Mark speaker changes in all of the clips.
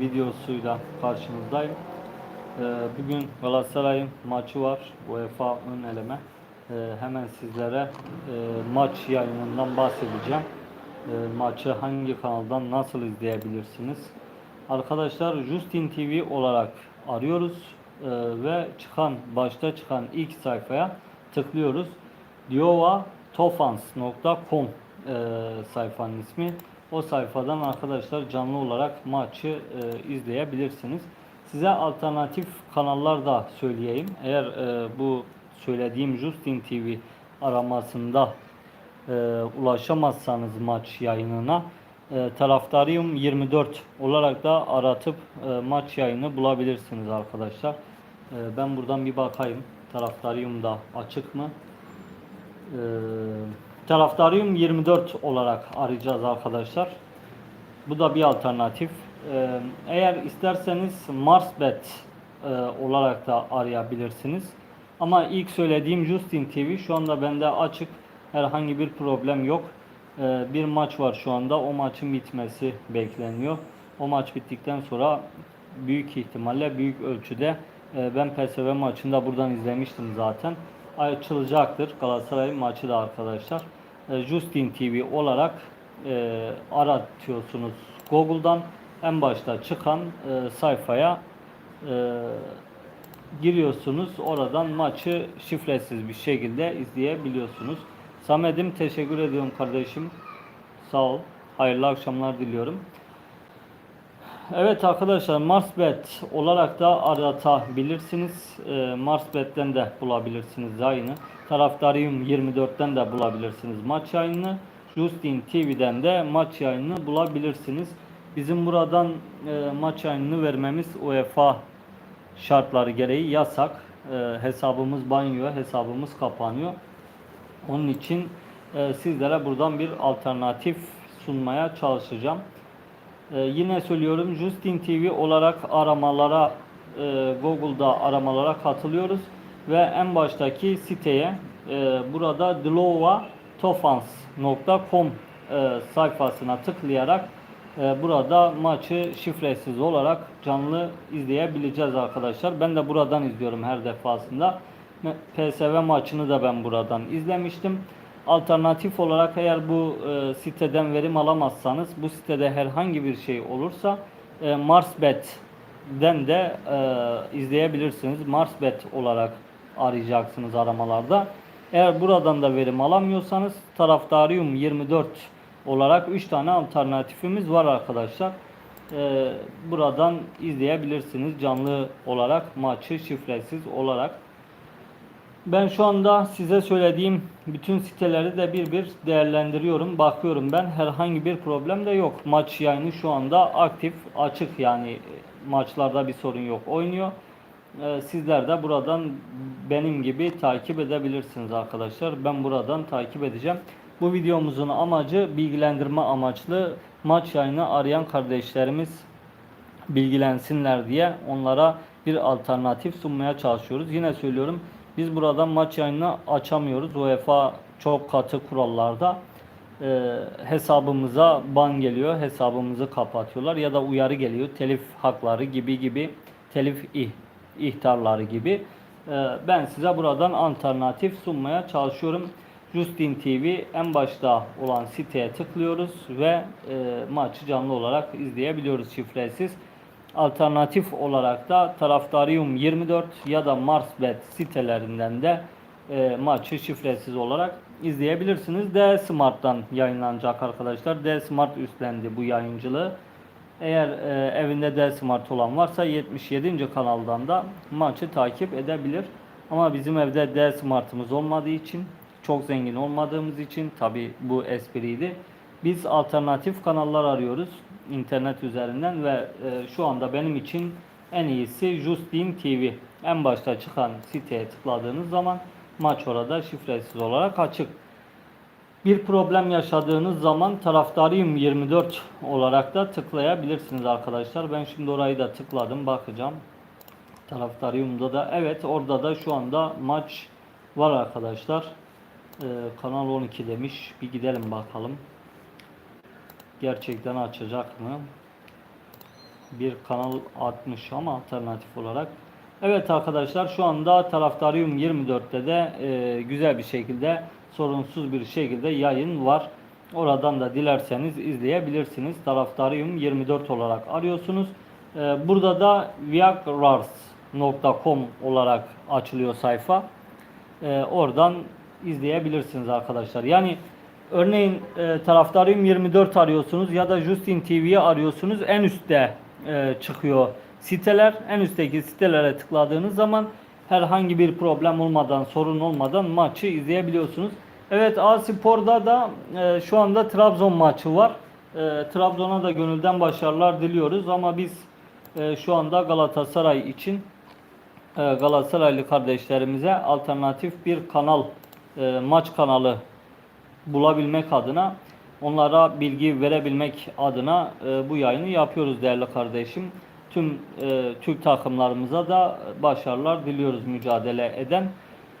Speaker 1: videosuyla karşınızdayım. Ee, Bugün Galatasaray'ın maçı var. UEFA ön eleme. Ee, Hemen sizlere e, maç yayınından bahsedeceğim. Ee, Maçı hangi kanaldan nasıl izleyebilirsiniz? Arkadaşlar Justin TV olarak arıyoruz Ee, ve çıkan başta çıkan ilk sayfaya tıklıyoruz. diovatofans.com e, sayfanın ismi. O sayfadan arkadaşlar canlı olarak maçı e, izleyebilirsiniz. Size alternatif kanallar da söyleyeyim. Eğer e, bu söylediğim Justin TV aramasında e, ulaşamazsanız maç yayınına e, taraftarıyım 24 olarak da aratıp e, maç yayını bulabilirsiniz arkadaşlar. E, ben buradan bir bakayım. Taraftarıyım da açık mı? E, taraftarıyım 24 olarak arayacağız arkadaşlar. Bu da bir alternatif. E, eğer isterseniz Marsbet e, olarak da arayabilirsiniz. Ama ilk söylediğim Justin TV şu anda bende açık. Herhangi bir problem yok. Ee, bir maç var şu anda. O maçın bitmesi bekleniyor. O maç bittikten sonra büyük ihtimalle büyük ölçüde e, ben PSV maçında buradan izlemiştim zaten. Açılacaktır Galatasaray maçı da arkadaşlar. E, Justin TV olarak e, aratıyorsunuz Google'dan. En başta çıkan e, sayfaya e, giriyorsunuz. Oradan maçı şifresiz bir şekilde izleyebiliyorsunuz. Samet'im teşekkür ediyorum kardeşim. Sağ ol. Hayırlı akşamlar diliyorum. Evet arkadaşlar Marsbet olarak da aratabilirsiniz. Ee, Marsbet'ten de bulabilirsiniz yayını. Taraftarıyım 24'ten de bulabilirsiniz maç yayını. Justin TV'den de maç yayını bulabilirsiniz. Bizim buradan e, maç yayını vermemiz UEFA şartları gereği yasak. E, hesabımız banyo, hesabımız kapanıyor. Onun için e, sizlere buradan bir alternatif sunmaya çalışacağım. E, yine söylüyorum Justin TV olarak aramalara e, Google'da aramalara katılıyoruz ve en baştaki siteye e, burada dlovatofans.com e, sayfasına tıklayarak e, burada maçı şifresiz olarak canlı izleyebileceğiz arkadaşlar. Ben de buradan izliyorum her defasında. PSV maçını da ben buradan izlemiştim. Alternatif olarak eğer bu e, siteden verim alamazsanız bu sitede herhangi bir şey olursa e, Marsbet'den de e, izleyebilirsiniz. Marsbet olarak arayacaksınız aramalarda. Eğer buradan da verim alamıyorsanız Taraftariyum 24 olarak 3 tane alternatifimiz var arkadaşlar. E, buradan izleyebilirsiniz canlı olarak maçı şifresiz olarak. Ben şu anda size söylediğim bütün siteleri de bir bir değerlendiriyorum. Bakıyorum ben herhangi bir problem de yok. Maç yayını şu anda aktif, açık yani maçlarda bir sorun yok. Oynuyor. Ee, sizler de buradan benim gibi takip edebilirsiniz arkadaşlar. Ben buradan takip edeceğim. Bu videomuzun amacı bilgilendirme amaçlı maç yayını arayan kardeşlerimiz bilgilensinler diye onlara bir alternatif sunmaya çalışıyoruz. Yine söylüyorum biz buradan maç yayını açamıyoruz. UEFA çok katı kurallarda e, hesabımıza ban geliyor. Hesabımızı kapatıyorlar ya da uyarı geliyor. Telif hakları gibi gibi telif ih, ihtarları gibi. E, ben size buradan alternatif sunmaya çalışıyorum. Justin TV en başta olan siteye tıklıyoruz ve e, maçı canlı olarak izleyebiliyoruz şifresiz. Alternatif olarak da Taraftariyum 24 ya da Marsbet sitelerinden de e, maçı şifresiz olarak izleyebilirsiniz. D Smart'tan yayınlanacak arkadaşlar. D Smart üstlendi bu yayıncılığı. Eğer e, evinde D Smart olan varsa 77. kanaldan da maçı takip edebilir. Ama bizim evde D Smart'ımız olmadığı için, çok zengin olmadığımız için tabi bu espriydi. Biz alternatif kanallar arıyoruz internet üzerinden ve e, şu anda benim için en iyisi Justin TV. En başta çıkan siteye tıkladığınız zaman maç orada şifresiz olarak açık. Bir problem yaşadığınız zaman taraftarıyım 24 olarak da tıklayabilirsiniz arkadaşlar. Ben şimdi orayı da tıkladım bakacağım. Taraftarıyımda da evet orada da şu anda maç var arkadaşlar. Ee, Kanal 12 demiş. Bir gidelim bakalım gerçekten açacak mı? bir kanal atmış ama alternatif olarak. Evet arkadaşlar şu anda Taraftarıyım 24'te de e, güzel bir şekilde sorunsuz bir şekilde yayın var. Oradan da dilerseniz izleyebilirsiniz. Taraftarıyım 24 olarak arıyorsunuz. E, burada da viagrars.com olarak açılıyor sayfa. E, oradan izleyebilirsiniz arkadaşlar. Yani örneğin e, Taraftarıyım 24 arıyorsunuz ya da Justin TV'yi arıyorsunuz. En üstte e, çıkıyor siteler. En üstteki sitelere tıkladığınız zaman herhangi bir problem olmadan, sorun olmadan maçı izleyebiliyorsunuz. Evet A Spor'da da e, şu anda Trabzon maçı var. E, Trabzon'a da gönülden başarılar diliyoruz ama biz e, şu anda Galatasaray için e, Galatasaraylı kardeşlerimize alternatif bir kanal, e, maç kanalı bulabilmek adına, onlara bilgi verebilmek adına e, bu yayını yapıyoruz değerli kardeşim. Tüm e, Türk takımlarımıza da başarılar diliyoruz mücadele eden.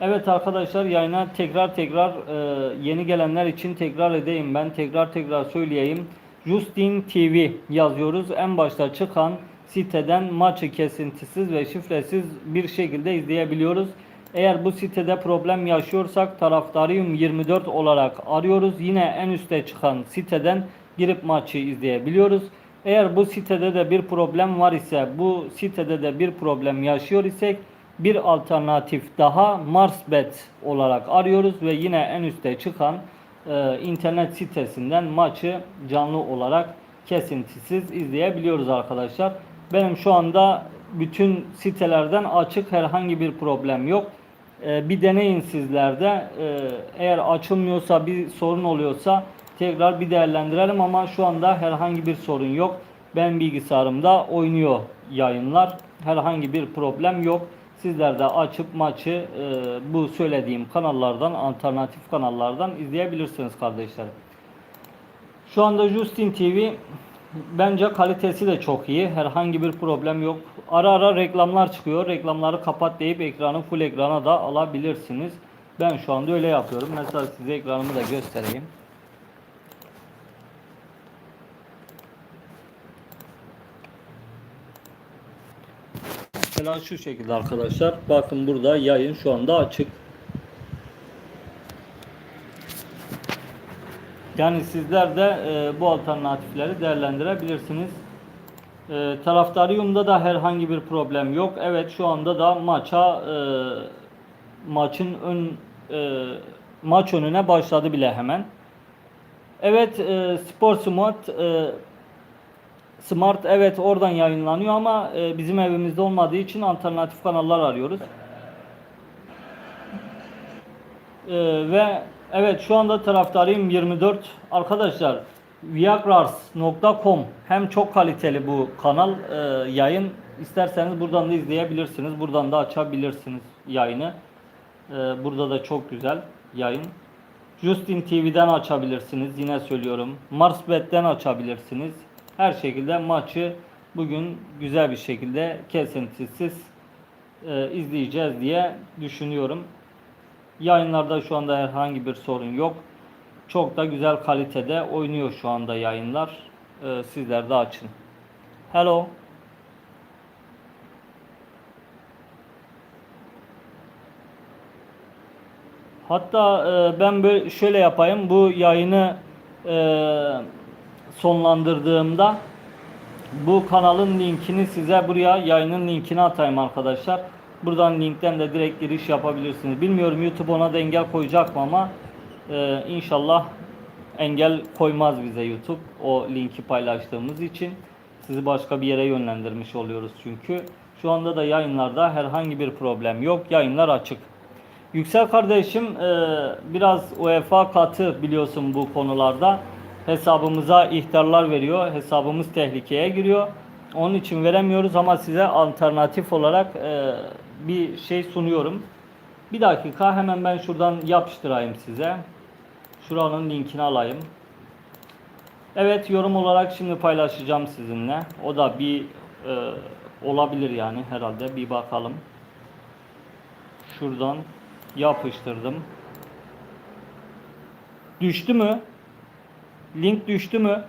Speaker 1: Evet arkadaşlar yayına tekrar tekrar e, yeni gelenler için tekrar edeyim ben tekrar tekrar söyleyeyim. Justin TV yazıyoruz. En başta çıkan siteden maçı kesintisiz ve şifresiz bir şekilde izleyebiliyoruz. Eğer bu sitede problem yaşıyorsak taraftarıyım 24 olarak arıyoruz. Yine en üste çıkan siteden girip maçı izleyebiliyoruz. Eğer bu sitede de bir problem var ise, bu sitede de bir problem yaşıyor isek bir alternatif daha Marsbet olarak arıyoruz ve yine en üste çıkan e, internet sitesinden maçı canlı olarak kesintisiz izleyebiliyoruz arkadaşlar. Benim şu anda bütün sitelerden açık herhangi bir problem yok. E, bir deneyin sizlerde. E, eğer açılmıyorsa bir sorun oluyorsa tekrar bir değerlendirelim ama şu anda herhangi bir sorun yok. Ben bilgisayarımda oynuyor yayınlar. Herhangi bir problem yok. Sizler de açıp maçı e, bu söylediğim kanallardan, alternatif kanallardan izleyebilirsiniz kardeşlerim. Şu anda Justin TV bence kalitesi de çok iyi. Herhangi bir problem yok. Ara ara reklamlar çıkıyor. Reklamları kapat deyip ekranı full ekrana da alabilirsiniz. Ben şu anda öyle yapıyorum. Mesela size ekranımı da göstereyim. Mesela şu şekilde arkadaşlar. Bakın burada yayın şu anda açık. Yani sizler de e, bu alternatifleri değerlendirebilirsiniz. E, taraftarıyumda da herhangi bir problem yok. Evet şu anda da maça e, maçın ön e, maç önüne başladı bile hemen. Evet e, Spor Smart e, Smart evet oradan yayınlanıyor ama e, bizim evimizde olmadığı için alternatif kanallar arıyoruz. E, ve evet şu anda taraftarıyım 24 arkadaşlar viagrars.com hem çok kaliteli bu kanal e, yayın. İsterseniz buradan da izleyebilirsiniz. Buradan da açabilirsiniz yayını. E, burada da çok güzel yayın. Justin TV'den açabilirsiniz yine söylüyorum. Marsbet'ten açabilirsiniz. Her şekilde maçı bugün güzel bir şekilde kesintisiz e, izleyeceğiz diye düşünüyorum. Yayınlarda şu anda herhangi bir sorun yok. Çok da güzel kalitede oynuyor şu anda yayınlar. E, sizler de açın. Hello. Hatta e, ben böyle şöyle yapayım. Bu yayını e, sonlandırdığımda bu kanalın linkini size buraya yayının linkini atayım arkadaşlar. Buradan linkten de direkt giriş yapabilirsiniz. Bilmiyorum YouTube ona da engel koyacak mı ama e, inşallah engel koymaz bize YouTube o linki paylaştığımız için. Sizi başka bir yere yönlendirmiş oluyoruz çünkü. Şu anda da yayınlarda herhangi bir problem yok. Yayınlar açık. Yüksel kardeşim e, biraz UEFA katı biliyorsun bu konularda hesabımıza ihtarlar veriyor. Hesabımız tehlikeye giriyor. Onun için veremiyoruz ama size alternatif olarak e, bir şey sunuyorum. Bir dakika hemen ben şuradan yapıştırayım size. Şuranın linkini alayım. Evet yorum olarak şimdi paylaşacağım sizinle. O da bir e, olabilir yani herhalde bir bakalım. Şuradan yapıştırdım. Düştü mü? Link düştü mü?